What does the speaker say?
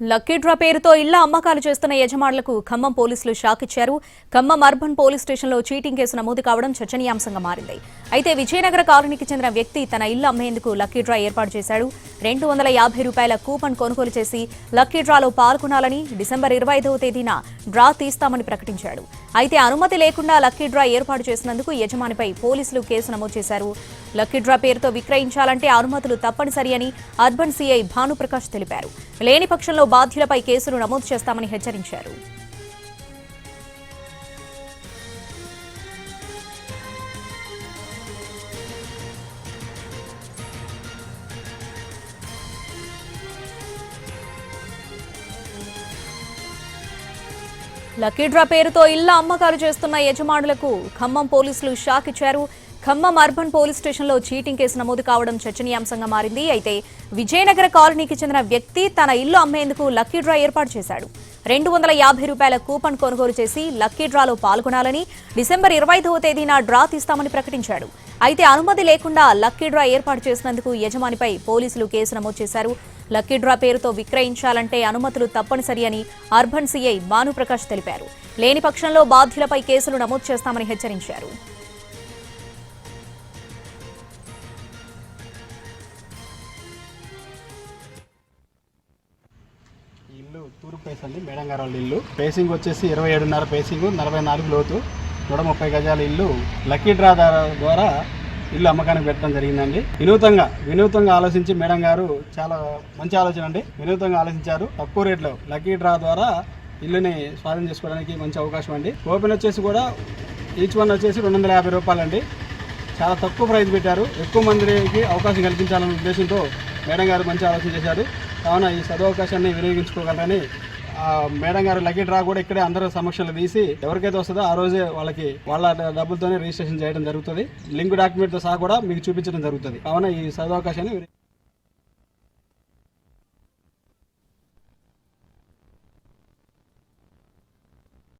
Lucky draw పేరుతో ఇళ్ళ అమ్మకాలు చేస్తున్న యజమానులకు ఖమ్మం పోలీసులు షాక్ ఇచ్చారు. ఖమ్మం అర్బన్ పోలీస్ స్టేషన్లో చీటింగ్ కేసు నమోదు కావడం చర్చనీయాంశంగా మారింది. అయితే విజయనగర కాలనీకి చెందిన వ్యక్తి తన ఇల్లు అమ్మేందుకు లక్కీ డ్రా ఏర్పాటు చేశాడు. రెండు వందల యాభై రూపాయల కూపన్ కొనుగోలు చేసి లక్కీ డ్రాలో పాల్గొనాలని డిసెంబర్ ఇరవై ఐదవ తేదీన డ్రా తీస్తామని ప్రకటించాడు. అయితే అనుమతి లేకుండా లక్కీ డ్రా ఏర్పాటు చేసినందుకు యజమానిపై పోలీసులు కేసు నమోదు చేశారు. లక్కీ డ్రా పేరుతో విక్రయించాలంటే అనుమతులు తప్పనిసరి అని అర్బన్ సీఐ భానుప్రకాష్ తెలిపారు. లేని పక్షంలో బాధ్యులపై కేసులు నమోదు చేస్తామని హెచ్చరించారు. లక్కీ డ్రా పేరుతో ఇళ్ళ అమ్మకాలు చేస్తున్న యజమానులకు ఖమ్మం పోలీసులు షాక్ ఇచ్చారు. ఖమ్మం అర్బన్ పోలీస్ స్టేషన్లో చీటింగ్ కేసు నమోదు కావడం చర్చనీయాంశంగా మారింది. అయితే విజయనగర కాలనీకి చెందిన వ్యక్తి తన ఇల్లు అమ్మేందుకు లక్కీ డ్రా ఏర్పాటు చేశాడు. రెండు వందల యాభై రూపాయల కూపన్ కొనుగోలు చేసి లక్కీ డ్రాలో పాల్గొనాలని డిసెంబర్ ఇరవై తేదీన డ్రా తీస్తామని ప్రకటించాడు. అయితే అనుమతి లేకుండా లక్కీ డ్రా ఏర్పాటు చేసినందుకు యజమానిపై పోలీసులు కేసు నమోదు చేశారు. లక్కీ డ్రా పేరుతో విక్రయించాలంటే అనుమతులు తప్పనిసరి అని అర్బన్ సీఐ భానుప్రకాష్ తెలిపారు. లేని పక్షంలో బాధ్యులపై కేసులు నమోదు చేస్తామని హెచ్చరించారు. ఇల్లు తూర్పు ఫేస్ అండి మేడం గారు వాళ్ళ ఇల్లు. ఫేసింగ్ వచ్చేసి ఇరవై ఏడున్నర ఫేసింగ్ నలభై నాలుగు లోతు. నూట ముప్పై గజాల ఇల్లు లక్కీ డ్రా ద్వారా- ద్వారా ఇల్లు అమ్మకానికి పెట్టడం జరిగిందండి. వినూతంగా వినూతంగా ఆలోచించి మేడం గారు చాలా మంచి ఆలోచన అండి. వినూతంగా ఆలోచించారు. తక్కువ రేట్లో లక్కీ డ్రా ద్వారా ఇల్లుని స్వాధీనం చేసుకోవడానికి మంచి అవకాశం అండి. ఓపెన్ వచ్చేసి కూడా ఈచ్ వన్ వచ్చేసి రెండు వందల యాభై రూపాయలండి. చాలా తక్కువ ప్రైస్ పెట్టారు. ఎక్కువ మందికి అవకాశం కల్పించాలనే ఉద్దేశంతో మేడం గారు మంచి ఆలోచన చేశారు. కావున ఈ సదవకాశాన్ని వినియోగించుకోగలరని మేడం గారు లక్కీ డ్రా కూడా ఇక్కడే అందరూ సమక్షంలో తీసి ఎవరికైతే వస్తుందో ఆ రోజే వాళ్ళకి వాళ్ళ డబ్బులతోనే రిజిస్ట్రేషన్ చేయడం జరుగుతుంది. లింక్ డాక్యుమెంట్తో సహా కూడా మీకు చూపించడం జరుగుతుంది. కావున ఈ సదవకాశాన్ని